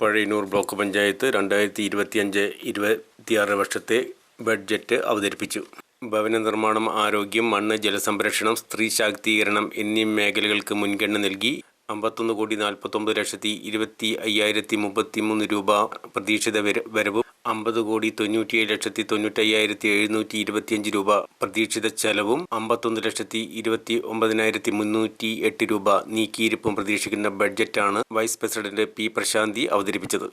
Pazhayannur block panchayat രണ്ടായിരത്തി ഇരുപത്തിയഞ്ച് ഇരുപത്തിയാറ് വർഷത്തെ ബഡ്ജറ്റ് അവതരിപ്പിച്ചു. ഭവന നിർമ്മാണം ആരോഗ്യം മണ്ണ് ജലസംരക്ഷണം സ്ത്രീ ശാക്തീകരണം എന്നീ മേഖലകൾക്ക് മുൻഗണന നൽകി അമ്പത്തൊന്ന് കോടി നാൽപ്പത്തൊമ്പത് ലക്ഷത്തി ഇരുപത്തി അയ്യായിരത്തി മുപ്പത്തി മൂന്ന് രൂപ പ്രതീക്ഷിത വരവ് അമ്പത് കോടി തൊണ്ണൂറ്റിയേഴ് ലക്ഷത്തി തൊണ്ണൂറ്റയ്യായിരത്തി എഴുന്നൂറ്റി ഇരുപത്തിയഞ്ച് രൂപ. പ്രതീക്ഷിത ചെലവും അമ്പത്തൊന്ന് ലക്ഷത്തി ഇരുപത്തി ഒമ്പതിനായിരത്തി മുന്നൂറ്റി എട്ട് രൂപ. നീക്കിയിരിപ്പും പ്രതീക്ഷിക്കുന്ന ബഡ്ജറ്റാണ് വൈസ് പ്രസിഡന്റ് പി പ്രശാന്തി അവതരിപ്പിച്ചത്.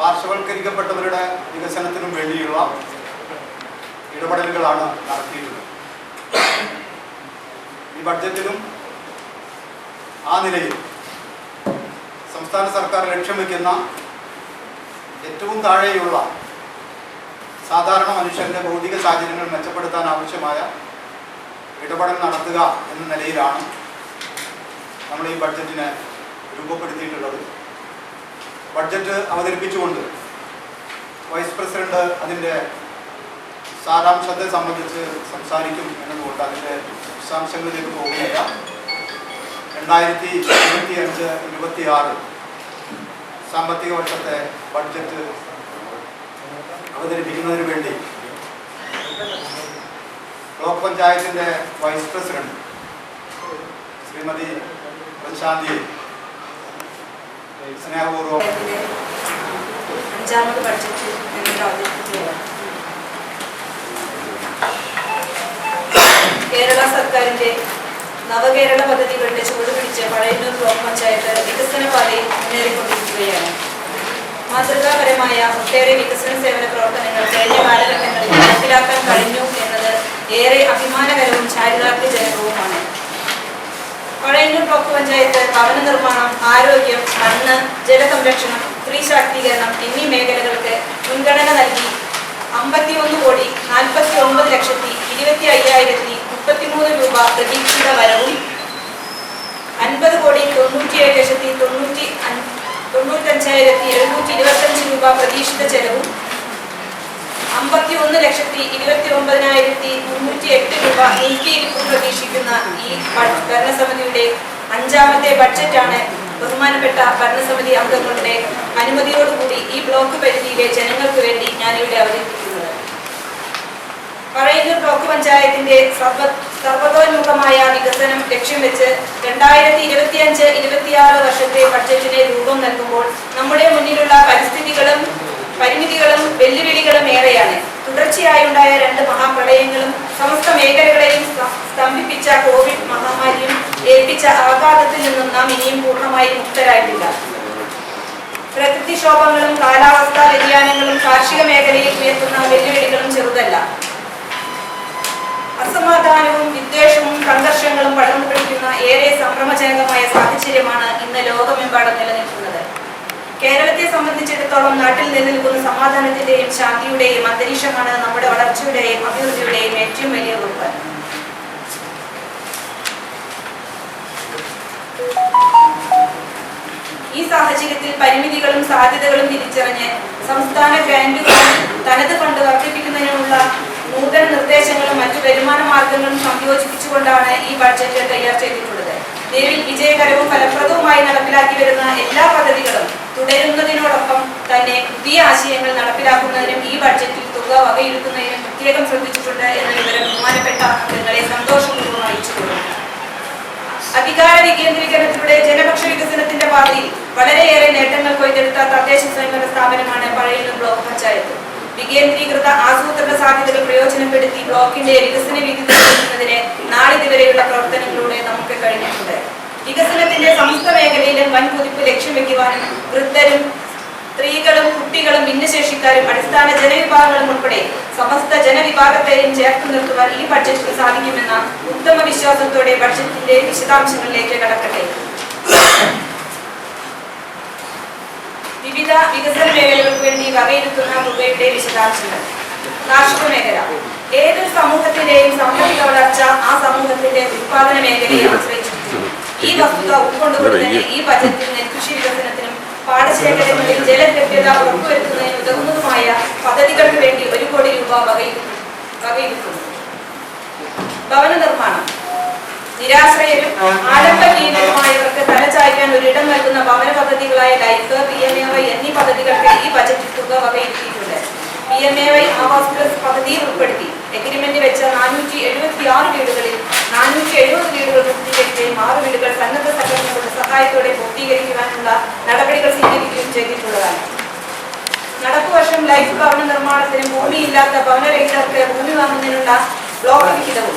പാർശ്വവൽക്കരിക്കപ്പെട്ടവരുടെ വികസനത്തിനും വേണ്ടിയുള്ള ഇടപെടലുകളാണ് നടത്തിയിട്ടുള്ളത്. ഈ ബഡ്ജറ്റിലും ആ നിലയിൽ സംസ്ഥാന സർക്കാർ ലക്ഷ്യം വയ്ക്കുന്ന ഏറ്റവും താഴെയുള്ള സാധാരണ മനുഷ്യന്റെ ഭൗതിക സാഹചര്യങ്ങൾ മെച്ചപ്പെടുത്താൻ ആവശ്യമായ ഇടപെടൽ നടത്തുക എന്ന നിലയിലാണ് നമ്മൾ ഈ ബഡ്ജറ്റിനെ രൂപപ്പെടുത്തിയിട്ടുള്ളത്. ബഡ്ജറ്റ് അവതരിപ്പിച്ചുകൊണ്ട് വൈസ് പ്രസിഡന്റ് അതിന്റെ സാരാംശത്തെ സംബന്ധിച്ച് സംസാരിക്കും എന്നതുകൊണ്ട് അതിന്റെ വിശദാംശങ്ങളിലേക്ക് പോകുന്നില്ല രണ്ടായിരത്തി ഇരുപത്തി അഞ്ച് ഇരുപത്തി ആറ് സാമ്പത്തിക വർഷത്തെ ബഡ്ജറ്റ് അവതരിപ്പിക്കുന്നതിന് വേണ്ടി ബ്ലോക്ക് പഞ്ചായത്തിന്റെ വൈസ് പ്രസിഡന്റ് ശ്രീമതി പ്രശാന്തി സ്നേഹപൂർവം അഞ്ചാമത് ബഡ്ജറ്റ് കേരള സർക്കാരിന്റെ നവകേരള പദ്ധതികളുടെ ചുവട് പിടിച്ച് പഴയന്നൂർ ബ്ലോക്ക് പഞ്ചായത്ത് വികസന പാതയിൽ മുന്നേറിക്കൊണ്ടിരിക്കുകയാണ്. മാതൃകാപരമായ ഒട്ടേറെ വികസന സേവന പ്രവർത്തനങ്ങൾ കഴിഞ്ഞ കാലഘട്ടങ്ങളിൽ നടപ്പിലാക്കാൻ കഴിഞ്ഞു എന്നത് ഏറെ അഭിമാനകരവും ചാരിതാർത്ഥ്യജനകവുമാണ്. പഴയന്നൂർ ബ്ലോക്ക് പഞ്ചായത്ത് ഭവന നിർമ്മാണം ആരോഗ്യം മണ്ണ് ജലസംരക്ഷണം സ്ത്രീ ശാക്തീകരണം എന്നീ മേഖലകൾക്ക് മുൻഗണന നൽകി അമ്പത്തിയൊന്ന് കോടി നാൽപ്പത്തി ഒമ്പത് ലക്ഷത്തി ഇരുപത്തി അയ്യായിരത്തി മുപ്പത്തിമൂന്ന് രൂപ പ്രതീക്ഷിത വരവും അൻപത് കോടി തൊണ്ണൂറ്റിയേഴ് ലക്ഷത്തി തൊണ്ണൂറ്റി തൊണ്ണൂറ്റഞ്ചായിരത്തി എഴുന്നൂറ്റി ഇരുപത്തഞ്ച് രൂപ പ്രതീക്ഷിത ചെലവും അമ്പത്തി ഒന്ന് ലക്ഷത്തി ഇരുപത്തി ഒമ്പതിനായിരത്തി മുന്നൂറ്റി എട്ട് രൂപ നീക്കിയിരിക്കും പ്രതീക്ഷിക്കുന്ന ഈ ഭരണസമിതിയുടെ അഞ്ചാമത്തെ ബഡ്ജറ്റാണ് ബഹുമാനപ്പെട്ട ഭരണസമിതി അംഗങ്ങളുടെ അനുമതിയോടുകൂടി ഈ ബ്ലോക്ക് പരിധിയിലെ ജനങ്ങൾക്ക് വേണ്ടി ഞാനിവിടെ അവതരിപ്പിക്കുന്നത് പറയൂർ ബ്ലോക്ക് പഞ്ചായത്തിന്റെ സർവ സർവതോന്മുഖമായ വികസനം ലക്ഷ്യം വെച്ച് രണ്ടായിരത്തി ഇരുപത്തിയഞ്ച് ഇരുപത്തിയാറ് വർഷത്തെ ബഡ്ജറ്റിന് രൂപം നൽകുമ്പോൾ നമ്മുടെ മുന്നിലുള്ള പരിസ്ഥിതികളും പരിമിതികളും വെല്ലുവിളികളും ഏറെയാണ്. തുടർച്ചയായുണ്ടായ രണ്ട് മഹാപ്രളയങ്ങളും സമസ്ത മേഖലകളെയും സ്തംഭിപ്പിച്ച കോവിഡ് മഹാമാരിയും ഏൽപ്പിച്ച ആഘാതത്തിൽ നിന്നും നാം ഇനിയും പൂർണമായി മുക്തരായിട്ടില്ല. പ്രകൃതിക്ഷോഭങ്ങളും കാലാവസ്ഥാ വ്യതിയാനങ്ങളും കാർഷിക മേഖലയിൽ ഉയർത്തുന്ന വെല്ലുവിളികളും ചെറുതല്ല. അസമാധാനവും വിദ്വേഷവും സംഘർഷങ്ങളും പടർന്നു പിടിക്കുന്ന ഏറെ സംഭ്രമജനകമായ സാഹചര്യമാണ് ഇന്ന് ലോകമെമ്പാടും നിലനിൽക്കുന്നത്. കേരളത്തെ സംബന്ധിച്ചിടത്തോളം നാട്ടിൽ നിലനിൽക്കുന്ന സമാധാനത്തിന്റെയും ശാന്തിയുടെയും അന്തരീക്ഷമാണ് നമ്മുടെ വളർച്ചയുടെയും അഭിവൃദ്ധിയുടെയും ഏറ്റവും വലിയ ഉറപ്പ് ഈ സാഹചര്യത്തിൽ പരിമിതികളും സാധ്യതകളും തിരിച്ചറിഞ്ഞ് സംസ്ഥാന ബാങ്കുകൾ തനത് ഫണ്ട് വർദ്ധിപ്പിക്കുന്നതിനുള്ള നൂതന നിർദ്ദേശങ്ങളും മറ്റു വരുമാന മാർഗങ്ങളും സംയോജിപ്പിച്ചുകൊണ്ടാണ് ഈ ബഡ്ജറ്റ് തയ്യാർ ചെയ്തിട്ടുള്ളത്. നിലവിൽ വിജയകരവും ഫലപ്രദവുമായി നടപ്പിലാക്കി വരുന്ന എല്ലാ പദ്ധതികളും തുടരുന്നതിനോടൊപ്പം തന്നെ പുതിയ ആശയങ്ങൾ നടപ്പിലാക്കുന്നതിനും ഈ ബഡ്ജറ്റിൽ തുക വകയിരുത്തുന്നതിനും പ്രത്യേകം ശ്രദ്ധിച്ചിട്ടുണ്ട് എന്ന വിവരം ബഹുമാനപ്പെട്ട അംഗങ്ങളെ സന്തോഷപൂർവം അറിയിച്ചുകൊള്ളുന്നു അധികാര വികേന്ദ്രീകരണത്തിലൂടെ ജനപക്ഷ വികസനത്തിന്റെ പാതയിൽ വളരെയേറെ നേട്ടങ്ങൾ കൊയ്തെടുത്ത തദ്ദേശ സ്വയംഭരണ സ്ഥാപനമാണ് പഴയ ബ്ലോക്ക് പഞ്ചായത്ത്. വികേന്ദ്രീകൃത ആസൂത്രണ സാധ്യതകൾ പ്രയോജനപ്പെടുത്തി ബ്ലോക്കിന്റെ വികസന വിധി നാളിതുവരെയുള്ള പ്രവർത്തനങ്ങളിലൂടെ നമുക്ക് കഴിഞ്ഞിട്ടുണ്ട്. വികസനത്തിന്റെ സമസ്ത മേഖലയിലും വൻ കുതിപ്പ് ലക്ഷ്യം വെക്കുവാനും വൃദ്ധരും സ്ത്രീകളും കുട്ടികളും ഭിന്നശേഷിക്കാരും അടിസ്ഥാന ജനവിഭാഗങ്ങളും ഉൾപ്പെടെ സമസ്ത ജനവിഭാഗത്തെയും ചേർത്ത് നിർത്തുവാൻ ഈ ബഡ്ജറ്റിന് സാധിക്കുമെന്ന ഉത്തമ വിശ്വാസത്തോടെ ബഡ്ജറ്റിന്റെ വിശദാംശങ്ങളിലേക്ക് കടക്കട്ടെ. വിവിധ വികസന മേഖലകൾക്ക് വേണ്ടി വകയിരുത്തുന്ന തുകയുടെ വിശദാംശങ്ങൾ. കാർഷിക മേഖല. ഏതൊരു സമൂഹത്തിന്റെയും സാമ്പത്തിക വളർച്ച ആ സമൂഹത്തിന്റെ ഉത്പാദന മേഖലയെ ആശ്രയിച്ചിരിക്കുന്നു. ഈ വസ്തുത ഉൾക്കൊണ്ടുകൊണ്ട് തന്നെ ഈ ബജറ്റിൽ നെൽകൃഷി വികസനത്തിനും പാടശേഖരങ്ങളിൽ ജലലഭ്യത ഉറപ്പുവരുത്തുന്നതിന് ഉതകുന്നതുമായ പദ്ധതികൾക്ക് വേണ്ടി ഒരു കോടി രൂപ വകയിരുത്തുന്നു. ഭവന നിർമ്മാണം. നിരാശ്രയരും ആലംബഹീനരുമായവർക്ക് തലചായ്ക്കാൻ ഒരിടം നൽകുന്ന ഭവന പദ്ധതികളായ life P M A Y എന്നീ പദ്ധതികൾക്ക് ഈ ബജറ്റിൽ തുക വകയിരുത്തിയിട്ടുണ്ട് വൈ ആവാസ് പ്ലസ് പദ്ധതിയിൽ ഉൾപ്പെടുത്തി. എഗ്രിമെന്റ് വെച്ച നാനൂറ്റി എഴുപത്തി ആറ് വീടുകളിൽ നാനൂറ്റി എഴുപത് വീടുകൾ പൂർത്തീകരിക്കുകയും ആറ് വീടുകൾ സന്നദ്ധ സംഘടനകളുടെ സഹായത്തോടെ പൂർത്തീകരിക്കുവാനുള്ള നടപടികൾ സ്വീകരിക്കുകയും ചെയ്തിട്ടുള്ളതാണ്. നടപ്പു വർഷം ലൈഫ് ഭവന നിർമ്മാണത്തിന് ഭൂമിയില്ലാത്ത ഭവനരഹിതർക്ക് ഭൂമി വാങ്ങുന്നതിനുള്ള ബ്ലോക്ക് വിഹിതവും.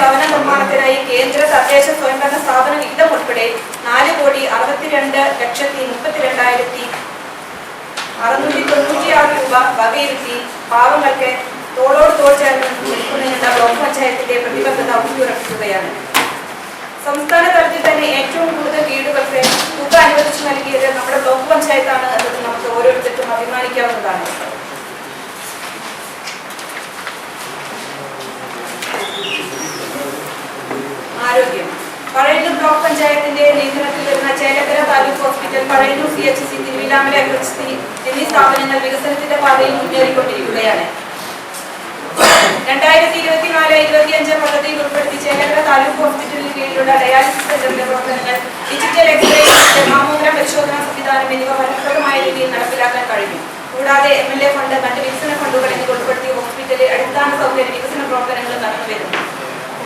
ഭവന നിർമ്മാണത്തിനായി കേന്ദ്ര തദ്ദേശ സ്വയംഭരണ സ്ഥാപന വിഹിതം ഉൾപ്പെടെ നാല് കോടി അറുപത്തിരണ്ട് ലക്ഷത്തി മുപ്പത്തിരണ്ടായിരത്തി അറുന്നൂറ്റി തൊണ്ണൂറ്റിയാറ് രൂപ വകയിരുത്തി പാവങ്ങൾക്ക് തോളോട് തോൾ ചേർന്ന് നിൽക്കുന്നതിനുള്ള ബ്ലോക്ക് പഞ്ചായത്തിന്റെ പ്രതിബദ്ധത ഊട്ടിയുറപ്പിക്കുകയാണ് സംസ്ഥാന തലത്തിൽ തന്നെ ഏറ്റവും കൂടുതൽ വീടുകൾക്ക് തുക അനുവദിച്ചു നൽകിയത് നമ്മുടെ ബ്ലോക്ക് പഞ്ചായത്താണ് എന്നത് നമുക്ക് ഓരോരുത്തർക്കും അഭിമാനിക്കാവുന്നതാണ്. ആരോഗ്യം. പഴയന്നൂർ ബ്ലോക്ക് പഞ്ചായത്തിന്റെ നിയന്ത്രണത്തിൽ Chelakkara taluk hospital Pazhayannur C H C Thiruvilwamala അഗ്രസ്ഥി എന്നീ സ്ഥാപനങ്ങൾ വികസനത്തിന്റെ പാതയിൽ മുന്നേറിക്കൊണ്ടിരിക്കുകയാണ്. രണ്ടായിരത്തി ഇരുപത്തിനാല് ഇരുപത്തിയഞ്ച് പദ്ധതിയിൽ ഉൾപ്പെടുത്തി ചേലക്കര താലൂക്ക് ഹോസ്പിറ്റലിന് കീഴിലുള്ള ഡയാലിസിസ് സെന്ററിന്റെ പ്രവർത്തനങ്ങൾ ഡിജിറ്റൽ എക്സ്റേ മാമോഗ്രാം പരിശോധനാ സംവിധാനം എന്നിവ ഫലപ്രദമായ രീതിയിൽ നടപ്പിലാക്കാൻ കഴിഞ്ഞു. കൂടാതെ എം എൽ എ ഫണ്ട് മറ്റ് വികസന ഫണ്ടുകൾ എന്നിവ ഉൾപ്പെടുത്തി ഹോസ്പിറ്റലിൽ അടിസ്ഥാന സൗകര്യ വികസന പ്രവർത്തനങ്ങൾ നടന്നു വരുന്നു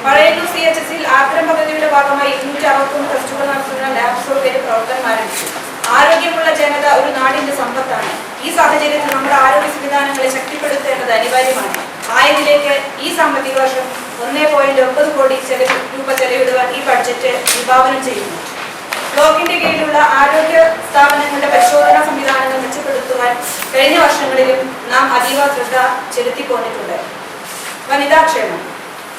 പഴയന്നൂർ സി എച്ച് എസിൽ ആഗ്രഹം പദ്ധതിയുടെ ഭാഗമായി ഇരുന്നൂറ്റി അറുപത്തൊന്ന് ടെസ്റ്റുകൾ നടത്തുന്ന ലാബ് സൗകര്യം പ്രവർത്തനം ആരംഭിച്ചു ആരോഗ്യമുള്ള ജനത ഒരു നാടിന്റെ സമ്പത്താണ്. ഈ സാഹചര്യത്തിൽ നമ്മുടെ ആരോഗ്യ സംവിധാനങ്ങളെ ശക്തിപ്പെടുത്തേണ്ടത് അനിവാര്യമാണ്. ആയതിലേക്ക് ഈ സാമ്പത്തിക വർഷം ഒന്നേ പോയിന്റ് ഒമ്പത് കോടി ചെലവ് രൂപ ചെലവിടുവാൻ ഈ ബഡ്ജറ്റ് വിഭാവനം ചെയ്യുന്നു. ബ്ലോക്കിന്റെ കീഴിലുള്ള ആരോഗ്യ സ്ഥാപനങ്ങളുടെ പരിശോധനാ സംവിധാനങ്ങൾ മെച്ചപ്പെടുത്തുവാൻ കഴിഞ്ഞ വർഷങ്ങളിലും നാം അതീവ ശ്രദ്ധ ചെലുത്തിപ്പോന്നിട്ടുണ്ട് വനിതാക്ഷേമം.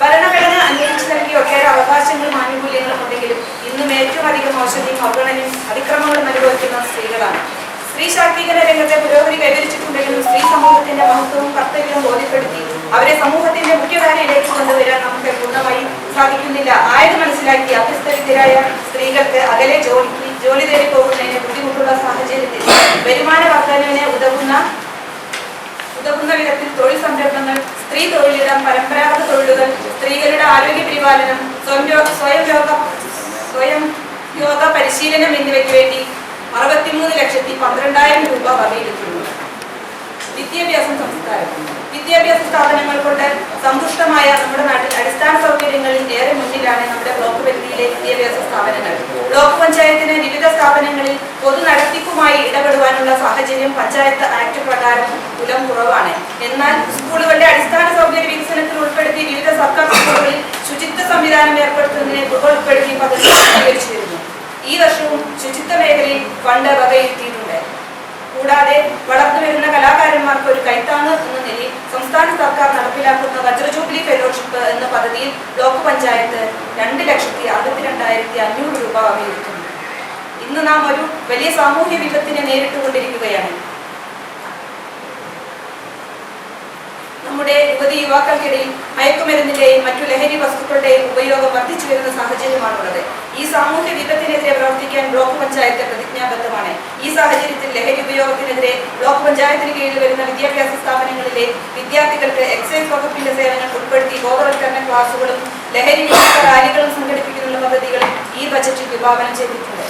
ഭരണഘടന അനുവദിച്ചു നൽകിയ ഒട്ടേറെ അവകാശങ്ങളും ആനുകൂല്യങ്ങളും ഉണ്ടെങ്കിലും ഇന്നും ഏറ്റവും അധികം ഔഷധിയും അവഗണനയും അതിക്രമങ്ങളും അനുഭവിക്കുന്ന സ്ത്രീകളാണ്. സ്ത്രീ ശാക്തീകരണ രംഗത്തെ പുരോഗതി കൈവരിച്ചിട്ടുണ്ടെങ്കിലും സ്ത്രീ സമൂഹത്തിന്റെ മഹത്വവും കർത്തവ്യവും ബോധ്യപ്പെടുത്തി അവരെ സമൂഹത്തിന്റെ മുഖ്യധാരയിലേക്ക് കൊണ്ടുവരാൻ നമുക്ക് പൂർണമായും സാധിക്കുന്നില്ല. ആയത് മനസ്സിലാക്കി അഭ്യസ്തവിദ്യരായ സ്ത്രീകൾക്ക് അകലെ ജോലിക്ക് ജോലി തേടി പോകുന്നതിന് ബുദ്ധിമുട്ടുള്ള സാഹചര്യത്തിൽ വരുമാന വർധനവിന് ഉതകുന്ന ഉതകുന്ന വിധത്തിൽ തൊഴിൽ സംരംഭങ്ങൾ സ്ത്രീ തൊഴിലിടം ആരോഗ്യ പരിപാലനം സ്വയം യോഗ സ്വയം യോഗ പരിശീലനം എന്നിവയ്ക്ക് വേണ്ടി അറുപത്തിമൂന്ന് ലക്ഷത്തി പന്ത്രണ്ടായിരം രൂപ വകയിരുത്തുന്നു. വിദ്യാഭ്യാസം സംസ്കാരം വിദ്യാഭ്യാസ സ്ഥാപനങ്ങൾ കൊണ്ട് സന്തുഷ്ടമായ നമ്മുടെ നാട്ടിൽ അടിസ്ഥാന സൗകര്യങ്ങളിൽ ഏറെ മുന്നിലാണ് നമ്മുടെ ബ്ലോക്ക് പരിധിയിലെ വിദ്യാഭ്യാസ സ്ഥാപനങ്ങൾ. ബ്ലോക്ക് പഞ്ചായത്തിന് വിവിധ സ്ഥാപനങ്ങളിൽ പൊതു നടത്തിപ്പുമായി ഇടപെടുവാനുള്ള സാഹചര്യം പഞ്ചായത്ത് ആക്ട് പ്രകാരം കുലം കുറവാണ്. എന്നാൽ സ്കൂളുകളുടെ അടിസ്ഥാന സൗകര്യ വികസനത്തിൽ ഉൾപ്പെടുത്തി വിവിധ സർക്കാർ സ്കൂളുകളിൽ ശുചിത്വ സംവിധാനം ഏർപ്പെടുത്തുന്നതിനെ ഉൾപ്പെടുത്തി പദ്ധതി സ്വീകരിച്ചു വരുന്നു ഈ വർഷവും ശുചിത്വ മേഖലയിൽ ഫണ്ട് വകയിരുത്തിയിട്ടുണ്ട് കൂടാതെ വളർന്നു വരുന്ന കലാകാരന്മാർക്ക് ഒരു കൈത്താങ് എന്ന നിലയിൽ സംസ്ഥാന സർക്കാർ നടപ്പിലാക്കുന്ന വജ്രജൂബിലി ഫെലോഷിപ്പ് എന്ന പദ്ധതിയിൽ ബ്ലോക്ക് പഞ്ചായത്ത് രണ്ട് ലക്ഷത്തി അറുപത്തിരണ്ടായിരത്തി അഞ്ഞൂറ് രൂപ വകയിരുത്തുന്നു. ഇന്ന് നാം ഒരു വലിയ സാമൂഹ്യ വിപത്തിനെ നേരിട്ടുകൊണ്ടിരിക്കുകയാണ്. നമ്മുടെ യുവതി യുവാക്കൾക്കിടയിൽ മയക്കുമരുന്നിന്റെയും മറ്റു ലഹരി വസ്തുക്കളുടെയും ഉപയോഗം വർദ്ധിച്ചു വരുന്ന സാഹചര്യമാണുള്ളത്. ഈ സാമൂഹ്യ വിപത്തിനെതിരെ പ്രവർത്തിക്കാൻ ബ്ലോക്ക് പഞ്ചായത്ത് പ്രതിജ്ഞാബദ്ധമാണ്. ഈ സാഹചര്യത്തിൽ ലഹരി ഉപയോഗത്തിനെതിരെ ബ്ലോക്ക് പഞ്ചായത്തിന് കീഴിൽ വരുന്ന വിദ്യാഭ്യാസ സ്ഥാപനങ്ങളിലെ വിദ്യാർത്ഥികൾക്ക് എക്സൈസ് വകുപ്പിന്റെ സേവനങ്ങൾ ഉൾപ്പെടുത്തി ബോധവൽക്കരണ ക്ലാസുകളും ലഹരി റാലികളും സംഘടിപ്പിക്കുന്ന പദ്ധതികളും ഈ ബജറ്റിൽ വിഭാവനം ചെയ്തിട്ടുണ്ട്.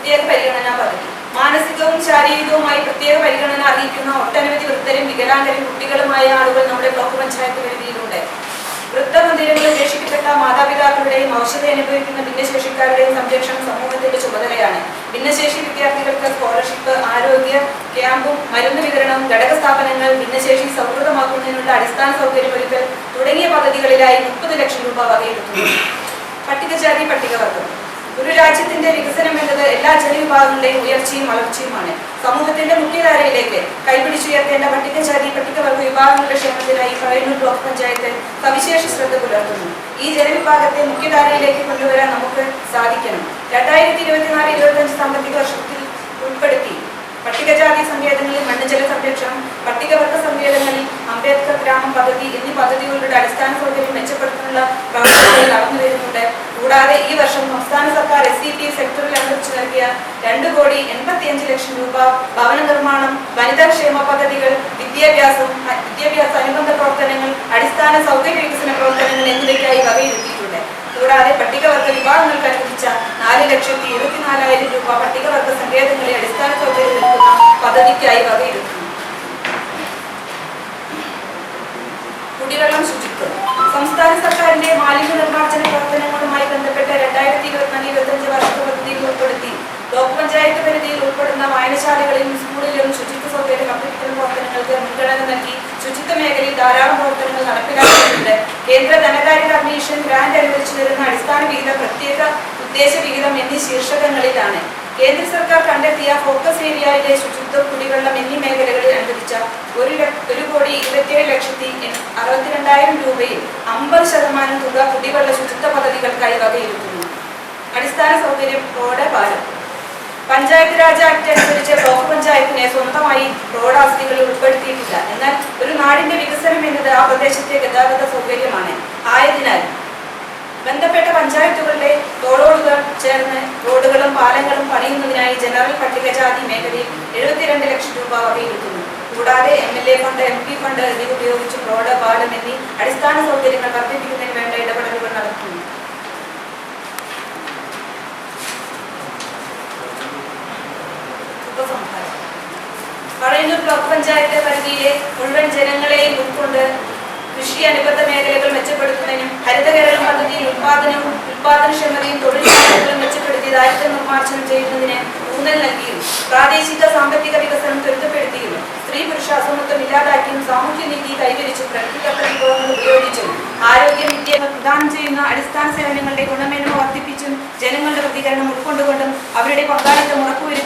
പ്രത്യേക പരിഗണന പദ്ധതി മാനസികവും ശാരീരികവുമായി പ്രത്യേക പരിഗണന അറിയിക്കുന്ന ഒട്ടനവധി വൃദ്ധരും വികലാംഗരും കുട്ടികളുമായ ആളുകൾ നമ്മുടെ ബ്ലോക്ക് പഞ്ചായത്ത് പരിധിയിലുണ്ട്. വൃദ്ധമന്ദിരങ്ങളിൽ രക്ഷിക്കപ്പെട്ട മാതാപിതാക്കളുടെയും ഔഷധ അനുഭവിക്കുന്ന ഭിന്നശേഷിക്കാരുടെയും സംരക്ഷണം സമൂഹത്തിന്റെ ചുമതലയാണ്. ഭിന്നശേഷി വിദ്യാർത്ഥികൾക്ക് സ്കോളർഷിപ്പ് ആരോഗ്യ ക്യാമ്പും മരുന്ന് വിതരണവും ഘടക സ്ഥാപനങ്ങൾ ഭിന്നശേഷി സൗഹൃദമാക്കുന്നതിനുള്ള അടിസ്ഥാന സൗകര്യമൊരുക്കൽ തുടങ്ങിയ പദ്ധതികളിലായി മുപ്പത് ലക്ഷം രൂപ വകയിരുത്തുന്നു പട്ടികജാതി പട്ടികവർഗം. ഒരു രാജ്യത്തിന്റെ വികസനം എന്നത് എല്ലാ ജനവിഭാഗങ്ങളുടെയും ഉയർച്ചയും വളർച്ചയുമാണ്. സമൂഹത്തിന്റെ മുഖ്യധാരയിലേക്ക് കൈപിടിച്ചുയർത്തേണ്ട പട്ടികജാതി പട്ടികവർഗ വിഭാഗങ്ങളുടെ ക്ഷേമത്തിനായി പഴയന്നൂർ ബ്ലോക്ക് പഞ്ചായത്ത് സവിശേഷ ശ്രദ്ധ പുലർത്തുന്നു. ഈ ജനവിഭാഗത്തെ മുഖ്യധാരയിലേക്ക് കൊണ്ടുവരാൻ നമുക്ക് സാധിക്കണം. രണ്ടായിരത്തി ഇരുപത്തിനാല് ഇരുപത്തഞ്ച് സാമ്പത്തിക വർഷത്തിൽ ഉൾപ്പെടുത്തി പട്ടികജാതി സങ്കേതങ്ങളിൽ മണ്ണ് സംരക്ഷണം പട്ടികവർഗ സങ്കേതങ്ങളിൽ അംബേദ്കർ ഗ്രാമം പദ്ധതി എന്നീ പദ്ധതികളുടെ അടിസ്ഥാന സൗകര്യം മെച്ചപ്പെടുത്തുന്ന പ്രവർത്തനങ്ങൾ നടന്നു വരുന്നുണ്ട് കൂടാതെ ഈ വർഷം സംസ്ഥാന സർക്കാർ എസ് സി ടി കുറിച്ച് നൽകിയ രണ്ട് കോടി എൺപത്തിയഞ്ച് ലക്ഷം രൂപ ഭവന നിർമ്മാണം വനിതാ ക്ഷേമ പദ്ധതികൾ വിദ്യാഭ്യാസം വിദ്യാഭ്യാസ അനുബന്ധ പ്രവർത്തനങ്ങൾ അടിസ്ഥാന സൗകര്യ വികസന പ്രവർത്തനങ്ങൾ എന്നിവയ്ക്കായി വകയിരുത്തിയിട്ടുണ്ട്. കൂടാതെ പട്ടികവർഗ വിഭാഗങ്ങൾക്ക് അനുവദിച്ച നാല് ലക്ഷത്തി ഇരുപത്തിനാലായിരം രൂപ പട്ടികവർഗ സങ്കേതങ്ങളെ അടിസ്ഥാന സൗകര്യം നൽകുന്ന പദ്ധതിക്കായി വകയിരുത്തി. കുടിവെള്ളം ശുചിത്വം. സംസ്ഥാന സർക്കാരിന്റെ മാലിന്യ നിർമ്മാർജന പ്രവർത്തനങ്ങളുമായി ബന്ധപ്പെട്ട രണ്ടായിരത്തി ഇരുപത്തിനാല് ഇരുപത്തഞ്ച് വർഷത്തെ പദ്ധതിയിൽ ഉൾപ്പെടുത്തി ബ്ലോക്ക് പഞ്ചായത്ത് പരിധിയിൽ ഉൾപ്പെടുന്ന വായനശാലകളിലും സ്കൂളിലും ശുചിത്വ സൗകര്യം അഭ്യർത്ഥന പ്രവർത്തനങ്ങൾക്ക് മുൻഗണന നൽകി ശുചിത്വ മേഖലയിൽ ധാരാളം പ്രവർത്തനങ്ങൾ നടപ്പിലാക്കുന്നുണ്ട്. കേന്ദ്ര ധനകാര്യ കമ്മീഷൻ ഗ്രാന്റ് അനുവദിച്ചു തരുന്ന അടിസ്ഥാന വിഹിതം പ്രത്യേക ഉദ്ദേശ വിഹിതം എന്നീ ശീർഷകങ്ങളിലാണ്. കേന്ദ്ര സർക്കാർ കണ്ടെത്തിയ ഫോക്കസ് ഏരിയയിലെ ശുചിത്വം കുടിവെള്ളം എന്നീ മേഖലകളിൽ അനുവദിച്ച ഒരു ഒരു കോടി ഇരുപത്തിയേഴ് ലക്ഷത്തി അറുപത്തിരണ്ടായിരം രൂപയിൽ അമ്പത് ശതമാനം തുക കുടിവെള്ള ശുചിത്വ പദ്ധതികൾക്കായി വകയിരുത്തുന്നു. അടിസ്ഥാന സൗകര്യം റോഡ് പാലം. പഞ്ചായത്ത് രാജ് ആക്ട് അനുസരിച്ച് ബ്ലോക്ക് പഞ്ചായത്തിനെ സ്വന്തമായി റോഡ് ആസ്തികളിൽ ഉൾപ്പെടുത്തിയിട്ടില്ല. എന്നാൽ ഒരു നാടിന്റെ വികസനം എന്നത് ആ പ്രദേശത്തെ ഗതാഗത സൗകര്യമാണ്. ആയതിനാൽ ബന്ധപ്പെട്ട പഞ്ചായത്തുകളിലെ തോളോടുകൾ ചേർന്ന് റോഡുകളും പാലങ്ങളും പണിയുന്നതിനായി ജനറൽ പട്ടികജാതി മേഖലയിൽ എഴുപത്തിരണ്ട് ലക്ഷം രൂപ വകയിരുത്തുന്നു. കൂടാതെ M L A fund M P fund എന്നിവ ഉപയോഗിച്ച് റോഡ് പാലം എന്നീ അടിസ്ഥാന സൗകര്യങ്ങൾ വർദ്ധിപ്പിക്കുന്നതിന് വേണ്ട ഇടപെടലുകൾ നടത്തുന്നു. പഴയന്നൂർ ബ്ലോക്ക് പഞ്ചായത്ത് പരിധിയിലെ മുഴുവൻ ജനങ്ങളെയും ഉൾക്കൊണ്ട് കൃഷി അനുബന്ധ മേഖലകൾ മെച്ചപ്പെടുത്തുന്നതിനും ഹരിത കേരളം പദ്ധതിയിൽ ഉൽപാദനവും ഉൽപാദനക്ഷമതയും തൊഴിൽ മെച്ചപ്പെടുത്തി ദാരിദ്ര്യ നിർമ്മാർജനം ചെയ്യുന്നതിന് ഊന്നൽ നൽകിയും പ്രാദേശിക സാമ്പത്തിക വികസനം ത്വരിതപ്പെടുത്തിയും സ്ത്രീ പുരുഷ അസമത്വം ഇല്ലാതാക്കിയും സാമൂഹ്യ നീതി കൈവരിച്ചും പ്രകൃതിദത്ത വിഭവങ്ങൾ ഉപയോഗിച്ചും ആരോഗ്യ വിദ്യ പ്രദാനം ചെയ്യുന്ന അടിസ്ഥാന സേവനങ്ങളുടെ ഗുണമേന്മ വർദ്ധിപ്പിച്ചും ജനങ്ങളുടെ പ്രതികരണം ഉൾക്കൊണ്ടുകൊണ്ടും അവരുടെ പങ്കാളിത്തം ഉറപ്പുവരുത്തിയും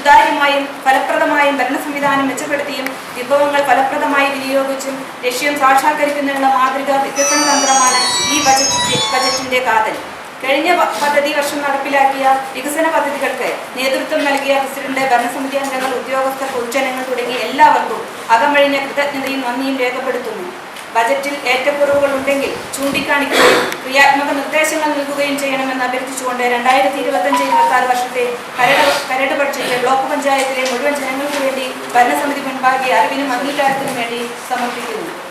സുതാര്യമായും ഫലപ്രദമായും ഭരണ സംവിധാനം മെച്ചപ്പെടുത്തിയും വിഭവങ്ങൾ ഫലപ്രദമായി വിനിയോഗിച്ചും ലക്ഷ്യം സാക്ഷാത്കരിക്കുന്നതിനുള്ള മാതൃക വികസന തന്ത്രമാണ് ഈ ബജറ്റ് ബജറ്റിന്റെ കാതൽ. കഴിഞ്ഞ പദ്ധതി വർഷം നടപ്പിലാക്കിയ വികസന പദ്ധതികൾക്ക് നേതൃത്വം നൽകിയ പ്രസിഡന്റ് ഭരണസമിതി അംഗങ്ങൾ ഉദ്യോഗസ്ഥർ പൊതുജനങ്ങൾ തുടങ്ങി എല്ലാവർക്കും അകമഴിഞ്ഞ കൃതജ്ഞതയും നന്ദിയും രേഖപ്പെടുത്തുന്നു. ബജറ്റിൽ ഏറ്റക്കുറവുകൾ ഉണ്ടെങ്കിൽ ചൂണ്ടിക്കാണിക്കുകയും ക്രിയാത്മക നിർദ്ദേശങ്ങൾ നൽകുകയും ചെയ്യണമെന്ന് അഭ്യർത്ഥിച്ചുകൊണ്ട് രണ്ടായിരത്തി ഇരുപത്തഞ്ച് ഇരുപത്തി ആറ് വർഷത്തെ കരട് കരട് ബഡ്ജറ്റ് ബ്ലോക്ക് പഞ്ചായത്തിലെ മുഴുവൻ ജനങ്ങൾക്ക് വേണ്ടി ഭരണസമിതി മുൻപാകെ അറിവിനും അംഗീകാരത്തിനും വേണ്ടി സമർപ്പിക്കുന്നു.